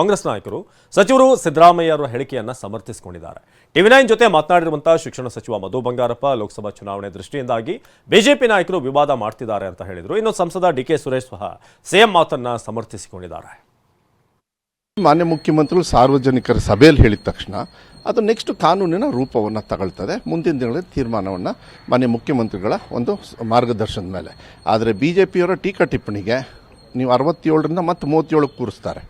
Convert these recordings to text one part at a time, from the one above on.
ಕಾಂಗ್ರೆಸ್ ನಾಯಕರು ಸಚಿವರು ಸಿದ್ದರಾಮಯ್ಯ ಅವರ ಹೇಳಿಕೆಯನ್ನು ಸಮರ್ಥಿಸಿಕೊಂಡಿದ್ದಾರೆ. ಟಿವಿ ನೈನ್ ಜೊತೆ ಮಾತನಾಡಿರುವಂತಹ ಶಿಕ್ಷಣ ಸಚಿವ ಮಧು ಬಂಗಾರಪ್ಪ ಲೋಕಸಭಾ ಚುನಾವಣೆ ದೃಷ್ಟಿಯಿಂದಾಗಿ ಬಿಜೆಪಿ ನಾಯಕರು ವಿವಾದ ಮಾಡ್ತಿದ್ದಾರೆ ಅಂತ ಹೇಳಿದರು. ಇನ್ನು ಸಂಸದ ಡಿ ಕೆ ಸುರೇಶ್ ಸಹ ಸಿಎಂ ಮಾತನ್ನ ಸಮರ್ಥಿಸಿಕೊಂಡಿದ್ದಾರೆ. ಮಾನ್ಯ ಮುಖ್ಯಮಂತ್ರಿಗಳು ಸಾರ್ವಜನಿಕರ ಸಭೆಯಲ್ಲಿ ಹೇಳಿದ ತಕ್ಷಣ ಅದು ನೆಕ್ಸ್ಟ್ ಕಾನೂನಿನ ರೂಪವನ್ನು ತಗೊಳ್ತದೆ. ಮುಂದಿನ ದಿನಗಳಲ್ಲಿ ತೀರ್ಮಾನವನ್ನು ಮಾನ್ಯ ಮುಖ್ಯಮಂತ್ರಿಗಳ ಒಂದು ಮಾರ್ಗದರ್ಶನದ ಮೇಲೆ. ಆದರೆ ಬಿ ಜೆ ಪಿಯವರ ಟೀಕಾ ಟಿಪ್ಪಣಿಗೆ ನೀವು ಅರವತ್ತೇಳರಿಂದ ಮತ್ತು ಮೂವತ್ತೇಳಕ್ಕೆ ಕೂರಿಸ್ತಾರೆ.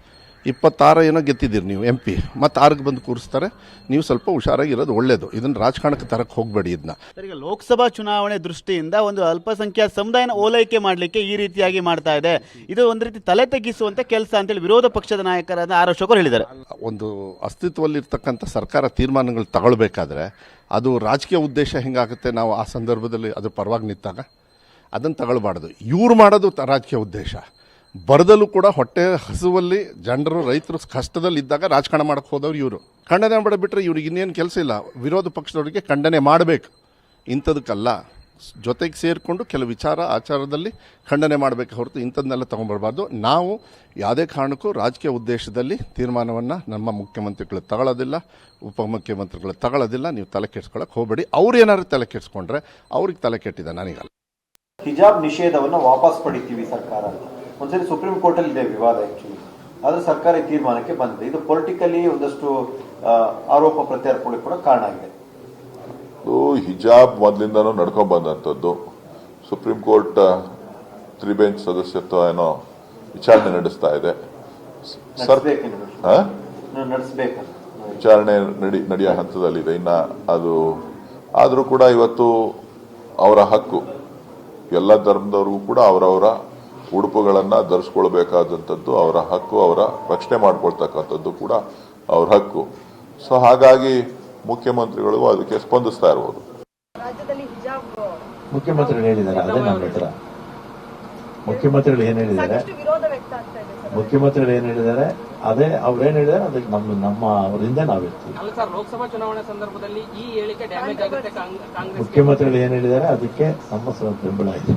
ಇಪ್ಪತ್ತಾರು ಏನೋ ಗೆದ್ದಿದ್ದೀರಿ ನೀವು ಎಂ ಪಿ ಮತ್ತು ಆರ್ಗೆ ಬಂದು ಕೂರಿಸ್ತಾರೆ. ನೀವು ಸ್ವಲ್ಪ ಹುಷಾರಾಗಿರೋದು ಒಳ್ಳೆಯದು ಇದನ್ನು ರಾಜಕಾರಣಕ್ಕೆ ತರಕ್ಕೆ ಹೋಗಬೇಡಿ ಇದನ್ನ ಈಗ ಲೋಕಸಭಾ ಚುನಾವಣೆ ದೃಷ್ಟಿಯಿಂದ ಒಂದು ಅಲ್ಪಸಂಖ್ಯಾತ ಸಮುದಾಯನ ಓಲೈಕೆ ಮಾಡಲಿಕ್ಕೆ ಈ ರೀತಿಯಾಗಿ ಮಾಡ್ತಾ ಇದೆ. ಇದು ಒಂದು ರೀತಿ ತಲೆ ತಗ್ಗಿಸುವಂತ ಕೆಲಸ ಅಂತೇಳಿ ವಿರೋಧ ಪಕ್ಷದ ನಾಯಕರಾದ ಆರ್ ಅಶೋಕರು ಹೇಳಿದ್ದಾರೆ. ಒಂದು ಅಸ್ತಿತ್ವದಲ್ಲಿರ್ತಕ್ಕಂಥ ಸರ್ಕಾರ ತೀರ್ಮಾನಗಳು ತಗೊಳ್ಬೇಕಾದ್ರೆ ಅದು ರಾಜಕೀಯ ಉದ್ದೇಶ ಹೆಂಗಾಗುತ್ತೆ ನಾವು ಆ ಸಂದರ್ಭದಲ್ಲಿ ಅದು ಪರವಾಗಿ ನಿಂತಾಗ? ಅದನ್ನು ತಗೊಳ್ಬಾರ್ದು. ಇವ್ರು ಮಾಡೋದು ರಾಜಕೀಯ ಉದ್ದೇಶ. ಬರದಲ್ಲೂ ಕೂಡ ಹೊಟ್ಟೆ ಹಸುವಲ್ಲಿ ಜನರು, ರೈತರು ಕಷ್ಟದಲ್ಲಿ ಇದ್ದಾಗ ರಾಜಕಾರಣ ಮಾಡಕ್ಕೆ ಹೋದವ್ರು ಇವರು. ಖಂಡನೆ ಮಾಡಿಬಿಟ್ರೆ ಇವ್ರಿಗೆ ಇನ್ನೇನು ಕೆಲಸ ಇಲ್ಲ. ವಿರೋಧ ಪಕ್ಷದವರಿಗೆ ಖಂಡನೆ ಮಾಡಬೇಕು. ಇಂಥದಕ್ಕಲ್ಲ. ಜೊತೆಗೆ ಸೇರಿಕೊಂಡು ಕೆಲವು ವಿಚಾರ, ಆಚಾರದಲ್ಲಿ ಖಂಡನೆ ಮಾಡಬೇಕು ಹೊರತು ಇಂಥದ್ದನ್ನೆಲ್ಲ ತೊಗೊಂಡ್ಬರಬಾರ್ದು. ನಾವು ಯಾವುದೇ ಕಾರಣಕ್ಕೂ ರಾಜಕೀಯ ಉದ್ದೇಶದಲ್ಲಿ ತೀರ್ಮಾನವನ್ನು ನಮ್ಮ ಮುಖ್ಯಮಂತ್ರಿಗಳು ತಗೊಳ್ಳೋದಿಲ್ಲ ಉಪಮುಖ್ಯಮಂತ್ರಿಗಳು ತಗೊಳ್ಳೋದಿಲ್ಲ ನೀವು ತಲೆ ಕೆಡ್ಸ್ಕೊಳಕ್ಕೆ ಹೋಗಬೇಡಿ. ಅವ್ರು ಏನಾದ್ರು ತಲೆ ಕೆಡ್ಸ್ಕೊಂಡ್ರೆ ಅವ್ರಿಗೆ ತಲೆ ಕೆಟ್ಟಿದೆ. ನನಗಲ್ಲ. ಹಿಜಾಬ್ ನಿಷೇಧವನ್ನು ವಾಪಸ್ ಪಡಿತೀವಿ ಸರ್ಕಾರ ಒಂದ್ಸರಿ ಸುಪ್ರೀಂ ಕೋರ್ಟ್ ಅಲ್ಲಿ ಇದೆ ವಿವಾದ ಆಕ್ಚುಲಿ ಆದ್ರೆ ಸರ್ಕಾರ ಈ ತೀರ್ಮಾನಕ್ಕೆ ಬಂದಿದೆ. ಇದು ಪೊಲಿಟಿಕಲಿ ಒಂದಷ್ಟು ಆರೋಪ ಪ್ರತ್ಯಾರೋಪಗಳಿಗೆ ಕೂಡ ಕಾರಣ ಆಗಿದೆ. ಹಿಜಾಬ್ ಮೊದಲಿಂದನೂ ನಡ್ಕೊಂಡ್ ಬಂದಂಥದ್ದು. ಸುಪ್ರೀಂ ಕೋರ್ಟ್ ತ್ರಿ ಬೆಂಚ್ ಸದಸ್ಯತ್ವ ಏನೋ ವಿಚಾರಣೆ ನಡೆಸ್ತಾ ಇದೆ. ವಿಚಾರಣೆ ನಡಿ ನಡೆಯೋ ಹಂತದಲ್ಲಿದೆ. ಇನ್ನ ಅದು ಆದರೂ ಕೂಡ ಇವತ್ತು ಅವರ ಹಕ್ಕು. ಎಲ್ಲ ಧರ್ಮದವ್ರಿಗೂ ಕೂಡ ಅವರವರ ಉಡುಪುಗಳನ್ನ ಧರಿಸ್ಕೊಳ್ಬೇಕಾದಂಥದ್ದು ಅವರ ಹಕ್ಕು ಅವರ ರಕ್ಷಣೆ ಮಾಡ್ಕೊಳ್ತಕ್ಕಂಥದ್ದು ಕೂಡ ಅವ್ರ ಹಕ್ಕು. ಸೊ ಹಾಗಾಗಿ ಮುಖ್ಯಮಂತ್ರಿಗಳು ಅದಕ್ಕೆ ಸ್ಪಂದಿಸ್ತಾ ಇರ್ಬೋದು. ರಾಜ್ಯದಲ್ಲಿ ಹಿಜಾಬ್ ಮುಖ್ಯಮಂತ್ರಿಗಳು ಹೇಳಿದ್ದಾರೆ ಅದೇ ನನ್ನ ಮುಖ್ಯಮಂತ್ರಿಗಳು ಏನ್ ಹೇಳಿದ್ದಾರೆ? ಸಾಕಷ್ಟು ವಿರೋಧ ವ್ಯಕ್ತ ಆಗ್ತಾ ಸರ್. ಮುಖ್ಯಮಂತ್ರಿಗಳು ಏನ್ ಹೇಳಿದ್ದಾರೆ? ಅದೇ ಅವ್ರು ಏನ್ ಹೇಳಿದ್ದಾರೆ? ಅದಕ್ಕೆ ನಮ್ಮ ನಮ್ಮ ಅವರಿಂದ ನಾವಿರ್ತೀವಿ ಅಲ್ಲ ಸರ್ ಲೋಕಸಭಾ ಚುನಾವಣೆ ಸಂದರ್ಭದಲ್ಲಿ ಈ ಹೇಳಿಕೆ ಡ್ಯಾಮೇಜ್ ಆಗುತ್ತೆ ಕಾಂಗ್ರೆಸ್ ಮುಖ್ಯಮಂತ್ರಿಗಳು ಏನ್ ಹೇಳಿದ್ದಾರೆ? ಅದಕ್ಕೆ ನಮ್ಮ ಬೆಂಬಲ ಇದೆ.